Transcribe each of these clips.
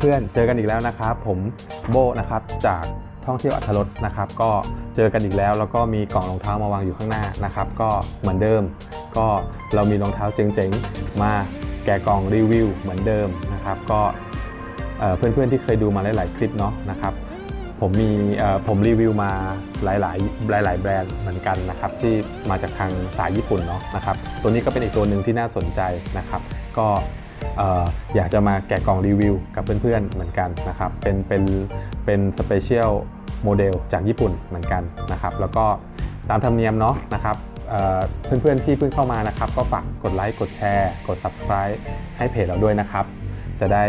เพื่อนๆ เจอกันอีกแล้วนะครับ ผมโบนะครับจากท่องเที่ยวอัธรสนะครับ ก็เจอกันอีกแล้ว แล้วก็มีกล่องรองเท้ามาวางอยู่ข้างหน้านะครับ ก็เหมือนเดิม ก็เรามีรองเท้าเจ๋งๆ มาแกะกล่องรีวิวเหมือนเดิมนะครับ ก็เพื่อนๆที่เคยดูมาหลายๆคลิปเนาะนะครับผมมีผมรีวิวมาหลาย ๆ หลาย ๆ แบรนด์เหมือนกันนะครับที่มาจากทางสายญี่ปุ่นเนาะนะครับตัวนี้ก็เป็นอีกตัวหนึ่งที่น่าสนใจนะครับ ก็ อยากจะมาแกะกล่องรีวิวกับเพื่อนๆเหมือนกันนะครับเป็นเป็นเป็นสเปเชียลโมเดลจากญี่ปุ่นเหมือนกันนะครับแล้วก็ตามธรรมเนียมเนาะนะครับเเพื่อนๆที่เพิ่งเข้ามานะครับ ก็ฝากกดไลค์กดแชร์กด subscribe ให้เพจเราด้วยนะครับ จะได้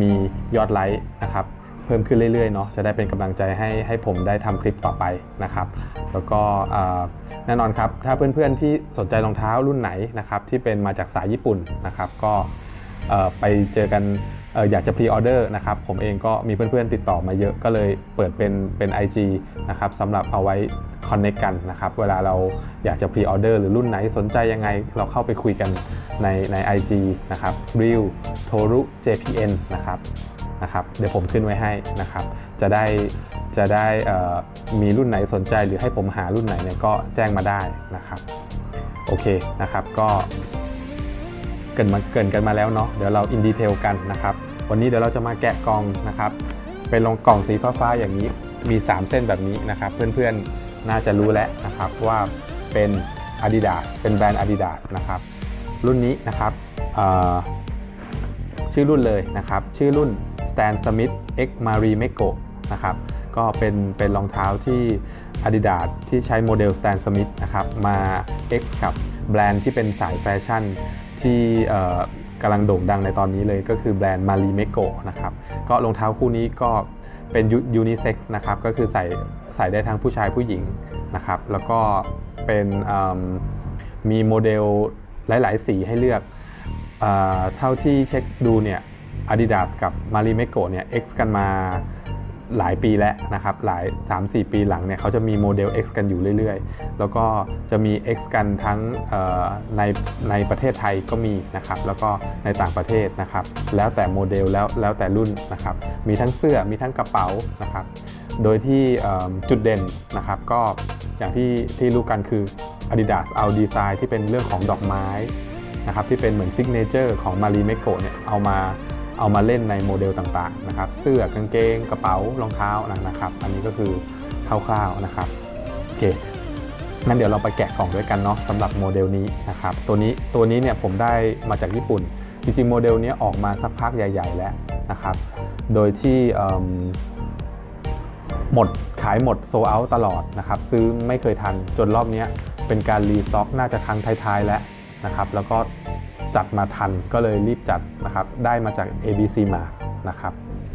มียอดไลค์นะครับ เพิ่มขึ้นเรื่อยๆเนาะจะได้เป็นกำลังใจให้ให้ผมได้ทำคลิปต่อไปนะครับ แล้วก็แน่นอนครับถ้าเพื่อนๆที่สนใจรองเท้ารุ่นไหนนะครับที่เป็นมาจากสายญี่ปุ่นนะครับก็ไปเจอกันออยากจะพรีออเดอร์นะครับผมเองก็มีเพื่อนๆติดต่อมาเยอะก็เลยเปิดเป็นเป็น IG นะครับสำหรับเอาไว้คอนเน c กันนะครับเวลาเราอยากจะพรีออเดอร์หรือรุ่นไหนสนใจยังไง เราเข้าไปคุยกันในใน IG นะครับ Real Toru JPN นะครับ นะครับเดี๋ยวผมขึ้นไว้ให้นะครับ จะได้จะได้มีรุ่นไหนสนใจหรือให้ผมหารุ่นไหนเนี่ยก็แจ้งมาได้นะครับโอเคนะครับก็เกินมาเกินกันมาแล้วเนาะเดี๋ยวเราอินดีเทลกันนะครับ วันนี้เดี๋ยวเราจะมาแกะกล่องนะครับ เป็นลงกล่องสีฟ้าๆอย่างนี้มี 3 เส้นแบบนี้นะครับ เพื่อนๆน่าจะรู้แล้วนะครับว่าเป็น Adidas เป็นแบรนด์ Adidas นะครับ รุ่นนี้นะครับชื่อรุ่นเลยนะครับ ชื่อรุ่น Stan Smith X Marie Meko นะครับก็เป็นเป็นรองเท้าที่ Adidas ที่ใช้โมเดล Stan Smith นะครับมา X กับแบรนด์ที่เป็นสายแฟชั่นที่กำลังโด่งดังในตอนนี้เลยก็คือแบรนด์ Marie Meko นะครับก็รองเท้าคู่นี้ก็เป็นยูนิเซ็กซ์นะครับก็คือใส่ใส่ได้ทั้งผู้ชายผู้หญิงนะครับแล้วก็เป็นมีโมเดลหลาย ๆ สีให้เลือกเท่าที่เช็คดูเนี่ย Adidas กับ Marie Meko เนี่ย X กันมาหลายปีแล้วนะครับหลาย 3-4 ปีหลังเนี่ยเขาจะมีโมเดล X กันอยู่เรื่อยๆ แล้วก็จะมี X กันทั้งในในประเทศไทยก็มีนะครับแล้วก็ในต่างประเทศนะครับแล้วแต่โมเดลแล้วแล้วแต่รุ่นนะครับมีทั้งเสื้อมีทั้งกระเป๋านะครับโดยที่จุดเด่นนะครับก็อย่างที่ที่รู้กันคือ Adidas เอาดีไซน์ที่เป็นเรื่องของดอกไม้นะครับที่เป็นเหมือนซิกเนเจอร์ของ Marie Meko เนี่ยเอามา เอามาเล่นในโมเดลต่างๆนะครับเสื้อกางเกงกระเป๋ารองเท้านะครับ อันนี้ก็คือคร่าวๆนะครับโอเคงั้นเดี๋ยวเราไปแกะกล่องด้วยกันเนาะสำหรับโมเดลนี้นะครับตัวนี้ตัวนี้เนี่ยผมได้มาจากญี่ปุ่น จริงๆโมเดลนี้ออกมาสักพักใหญ่ ๆ แล้วนะครับ โดยที่หมดขายหมดโซเอาตลอดนะครับซื้อไม่เคยทันจนรอบนี้เป็นการรีสต็อกน่าจะครั้งท้ายๆแล้วนะครับ แล้วก็ จัดมาทันก็เลยรีบจัดนะครับ ได้มาจาก ABC มานะครับ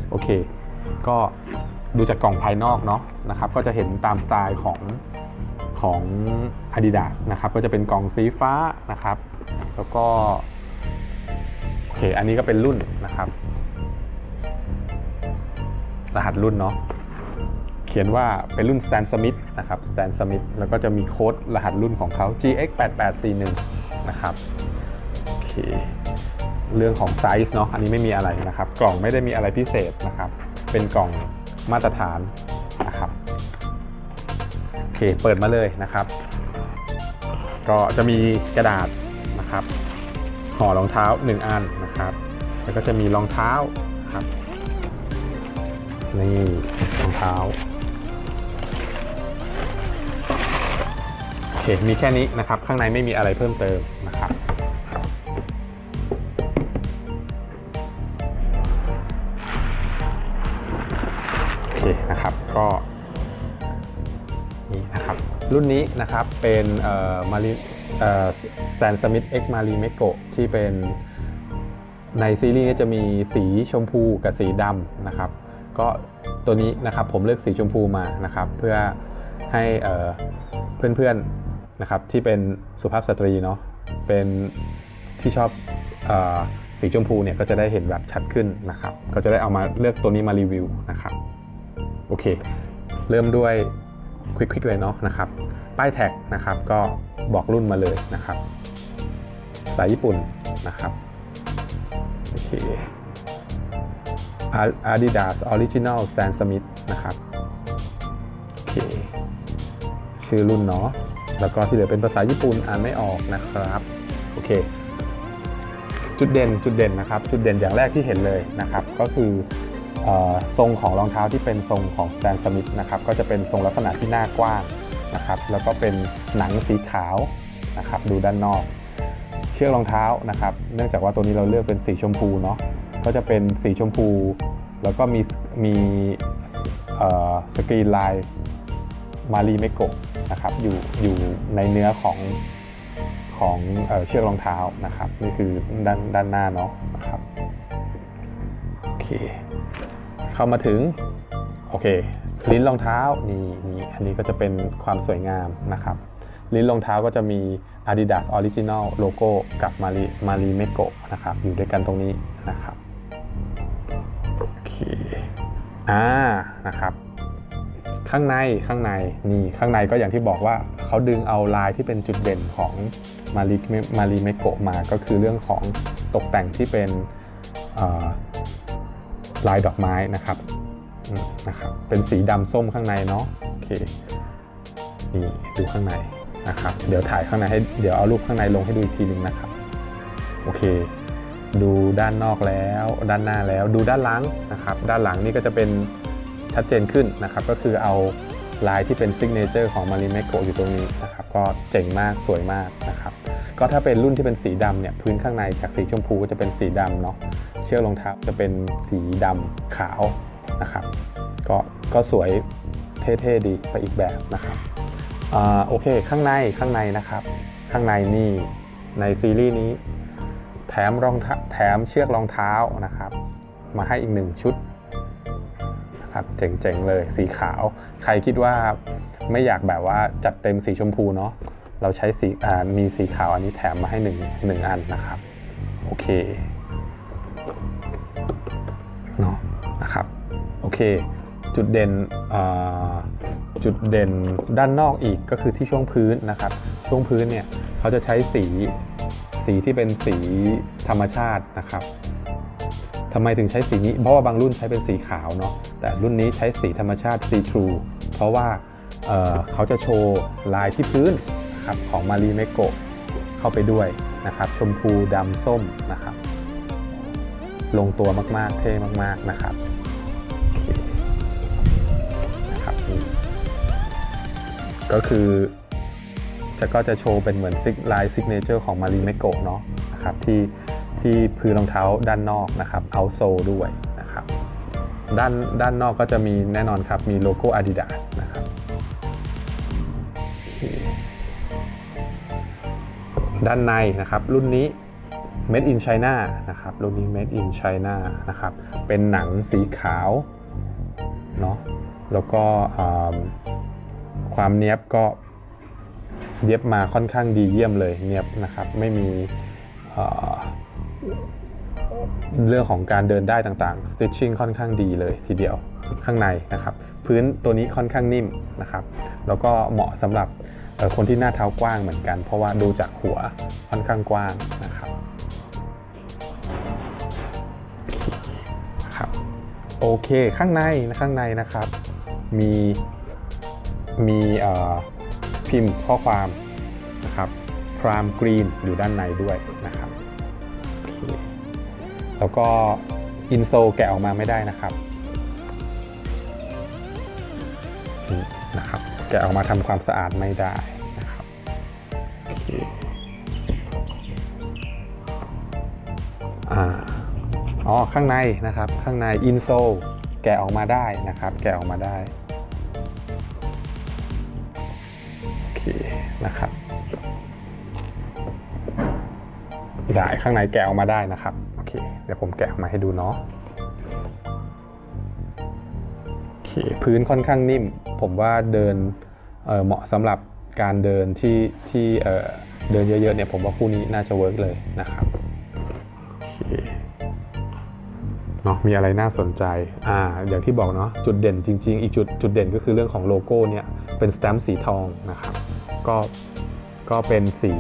โอเค ก็ดูจากกล่องภายนอกเนาะนะครับ ก็จะเห็นตามสไตล์ของของ Adidas นะครับ ก็จะเป็นกล่องสีฟ้านะครับ แล้วก็โอเค อันนี้ก็เป็นรุ่นนะครับ รหัสรุ่นเนาะเขียนว่าเป็นรุ่น Stan Smith นะครับ Stan Smith แล้วก็จะมีโค้ดรหัสรุ่นของเขา GX8841 นะครับ เค เรื่องของไซส์เนาะอันนี้ไม่มีอะไรนะครับ กล่องไม่ได้มีอะไรพิเศษนะครับ เป็นกล่องมาตรฐานนะครับโอเคเปิดมาเลยนะครับ ก็จะมีกระดาษนะครับห่อรองเท้า 1 อันนะครับ แล้วก็จะมีรองเท้าครับนี่รองเท้าโอเคมีแค่นี้นะครับ ข้างในไม่มีอะไรเพิ่มเติมนะครับ รุ่นนี้นะครับเป็นมารีเอ่อ Stan Smith X Marie Meko ที่เป็นในซีรีส์นี้จะมีสีชมพูกับสีดำนะครับ ก็ตัวนี้นะครับผมเลือกสีชมพูมานะครับ เพื่อให้เอ่อเพื่อนๆนะครับที่เป็นสุภาพสตรีเนาะเป็นที่ชอบออสีชมพูเนี่ยก็จะได้เห็นแบบชัดขึ้นนะครับ ก็จะได้เอามาเลือกตัวนี้มารีวิวนะครับ โอเค เริ่มด้วย ควิกๆเลยเนาะนะครับ ป้ายแท็กนะครับก็บอกรุ่นมาเลยนะครับ สายญี่ปุ่นนะครับโอเค Adidas Original Stan Smith นะครับโอเคชื่อรุ่นเนาะแล้วก็ที่เหลือเป็นภาษาญี่ปุ่นอ่านไม่ออกนะครับโอเค จุดเด่นจุดเด่นนะครับ จุดเด่นอย่างแรกที่เห็นเลยนะครับ ก็คือเออ ทรงของรองเท้าที่เป็นทรงของ Stan Smith นะครับก็จะเป็นทรงลักษณะที่หน้ากว้างนะครับแล้วก็เป็นหนังสีขาวนะครับดูด้านนอก เชือกรองเท้านะครับเนื่องจากว่าตัวนี้เราเลือกเป็นสีชมพูเนาะก็จะเป็นสีชมพู แล้วก็มีมีสกรีนลายมารีเมโกะนะครับอยู่อยู่ในเนื้อของของเอเชือกรองเท้านะครับนี่คือด้านด้านหน้าเนาะนะครับโอเค เข้ามาถึง โอเค ลิ้นรองเท้านี่นี่อันนี้ก็จะเป็นความสวยงามนะครับ ลิ้นรองเท้าก็จะมี Adidas Original โลโก้กับ Mari Mari m e k o นะครับ อยู่ด้วยกันตรงนี้นะครับโอเคอ่านะครับข้างในข้างในนี่ข้างในก็อย่างที่บอกว่าเขาดึงเอาลายที่เป็นจุดเด่นของมาริมาริเมโกะมาก็คือเรื่องของตกแต่งที่เป็น ลายดอกไม้นะครับนะครับ เป็นสีดำส้มข้างในเนาะโอเคนี่ดูข้างในนะครับ เดี๋ยวถ่ายข้างในให้เดี๋ยวเอารูปข้างในลงให้ดูอีกทีหนึงนะครับโอเค ดูด้านนอกแล้วด้านหน้าแล้วดูด้านหลังนะครับ ด้านหลังนี่ก็จะเป็นชัดเจนขึ้นนะครับ ก็คือเอาลายที่เป็นซิกเนเจอร์ของมาริเมโกอยู่ตรงนี้นะครับ ก็เจ๋งมากสวยมากนะครับ ก็ถ้าเป็นรุ่นที่เป็นสีดำเนี่ยพื้นข้างในจากสีชมพูก็จะเป็นสีดำเนาะเชือกรองเท้าจะเป็นสีดำขาวนะครับก็ก็สวยเท่ๆดีไปอีกแบบนะครับอโอเคข้างในข้างในนะครับ ข้างในนี่ในซีรีส์นี้ แถมรองเท้าแถมเชือกรองเท้านะครับ มาให้อีกหนึ่งชุดนะครับเจ๋งๆเลยสีขาว ใครคิดว่าไม่อยากแบบว่าจัดเต็มสีชมพูเนาะ เราใช้สีมีสีขาวอันนี้แถมมาให้หนึ่งหนึ่งอันนะครับ โอเคเนาะนะครับโอเค จุดเด่นจุดเด่นด้านนอกอีกก็คือที่ช่วงพื้นนะครับ ช่วงพื้นเนี่ยเขาจะใช้สีสีที่เป็นสีธรรมชาตินะครับทำไมถึงใช้สีนี้ เพราะว่าบางรุ่นใช้เป็นสีขาวเนาะแต่รุ่นนี้ใช้สีธรรมชาติ see through เพราะว่าเเขาจะโชว์ลายที่พื้น นะครับของมารีเมโกะเข้าไปด้วยนะครับ ชมพูดำส้มนะครับ ลงตัวมากๆ เท่มากๆนะครับนะครับก็คือจะก็จะโชว์เป็นเหมือนซิกลายซิกเนเจอร์ของมารีเมโกะเนาะนะครับที่ที่พื้นรองเท้าด้านนอกนะครับเอาโซด้วยนะครับด้านด้านนอกก็จะมีแน่นอนครับมีโลโก้ Adidas ด้านในนะครับ รุ่นนี้ Made in China นะครับรุ่นนี้ Made in China นะครับเป็นหนังสีขาวเนาะแล้วก็ความเนี้ยบก็เย็บมาค่อนข้างดีเยี่ยมเลยเนี้ยบนะครับไม่มีเรื่องของการเดินได้ต่างๆ stitching ค่อนข้างดีเลยทีเดียวข้างในนะครับ พื้นตัวนี้ค่อนข้างนิ่มนะครับ แล้วก็เหมาะสำหรับ คนที่หน้าเท้ากว้างเหมือนกัน เพราะว่าดูจากหัวค่อนข้างกว้างนะครับครับโอเคข้างในนะข้างในนะครับ มีมีพิมพ์ข้อความนะครับพรามกรีนอยู่ด้านในด้วยนะครับแล้วก็อินโซแกะออกมาไม่ได้นะครับนี่นะครับ แกะออกมาทำความสะอาดไม่ได้นะครับโอเคอ่าอ๋อข้างในนะครับ ข้างในอินโซแกะออกมาได้นะครับ แกะออกมาได้โอเคนะครับ ได้ข้างในแกะออกมาได้นะครับโอเคเดี๋ยวผมแกะออกมาให้ดูเนาะโอเคพื้นค่อนข้างนิ่ม ผมว่าเดิน เหมาะสำหรับการเดินที่ที่เดินเยอะๆเนี่ยผมว่าคู่นี้น่าจะเวิร์กเลยนะครับเนาะมีอะไรน่าสนใจอ่าอย่างที่บอกเนาะจุดเด่นจริง ๆ อีกจุดจุดเด่นก็คือเรื่องของโลโก้เนี่ยเป็นสแตมป์สีทองนะครับก็ก็เป็นสี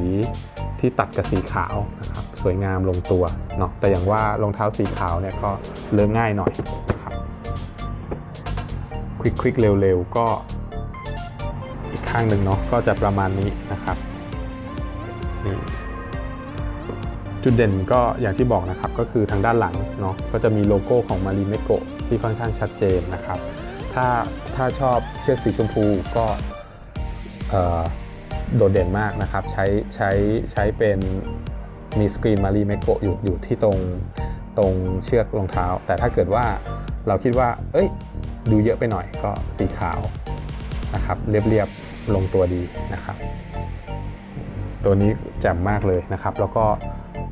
ที่ตัดกับสีขาวนะครับสวยงามลงตัวเนาะแต่อย่างว่ารองเท้าสีขาวเนี่ยก็เลอะง่ายหน่อยนะครับควิกควิกเร็วๆก็ ข้างหนึ่งเนาะก็จะประมาณนี้นะครับนี่จุดเด่นก็อย่างที่บอกนะครับก็คือทางด้านหลังเนาะก็จะมีโลโก้ของมารีเมโกที่ค่อนข้างชัดเจนนะครับ ถ้าถ้าชอบเชือกสีชมพูก็โดดเด่นมากนะครับใช้ใช้ใช้เป็นมีสกรีนมารีเมโกะอยู่อยู่ที่ตรงตรงเชือกรองเท้า แต่ถ้าเกิดว่าเราคิดว่า เอ้ย ดูเยอะไปหน่อยก็สีขาวนะครับเรียบๆ ลงตัวดีนะครับ ตัวนี้แจ่มมากเลยนะครับ แล้วก็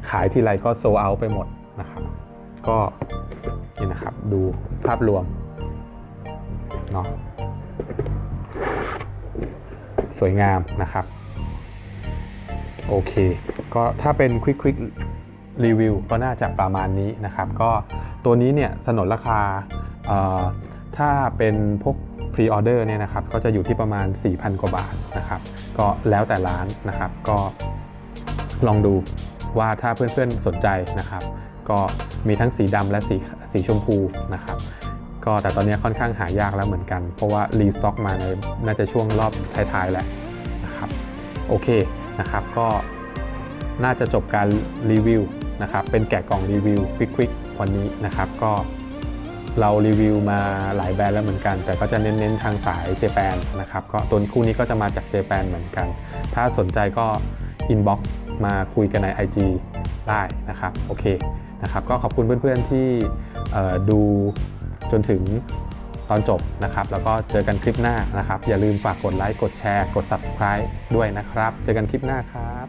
ขายทีไรก็โซเอาไปหมดนะครับก็นี่นะครับดูภาพรวมเนาะสวยงามนะครับ โอเค ก็ถ้าเป็นควิกควิกรีวิวก็น่าจะประมาณนี้นะครับ ก็ตัวนี้เนี่ยสนนราคา ถ้าเป็นพวกพรีออเดอร์เนี่ยนะครับก็จะอยู่ที่ประมาณ 4,000 กว่าบาทนะครับก็แล้วแต่ร้านนะครับก็ลองดูว่าถ้าเพื่อนๆสนใจนะครับ ก็มีทั้งสีดำและสีสีชมพูนะครับก็แต่ตอนนี้ค่อนข้างหายากแล้วเหมือนกัน เพราะว่ารีสต็อกมาในน่าจะช่วงรอบท้ายๆแหละนะครับโอเคนะครับก็น่าจะจบการรีวิวนะครับเป็นแกะกล่องรีวิวควิกๆวันนี้นะครับก็ เรารีวิวมาหลายแบรนด์แล้วเหมือนกัน แต่ก็จะเน้นๆทางสายเจแปนนะครับก็ตัวคู่นี้ก็จะมาจากเจแปนเหมือนกัน ถ้าสนใจก็อินบ็อกซ์มาคุยกันใน IG ได้นะครับโอเคนะครับก็ขอบคุณเพื่อนๆที่เอ่ดูจนถึงตอนจบนะครับ แล้วก็เจอกันคลิปหน้านะครับ อย่าลืมฝากกดไลค์กดแชร์ กด Subscribe ด้วยนะครับ เจอกันคลิปหน้าครับ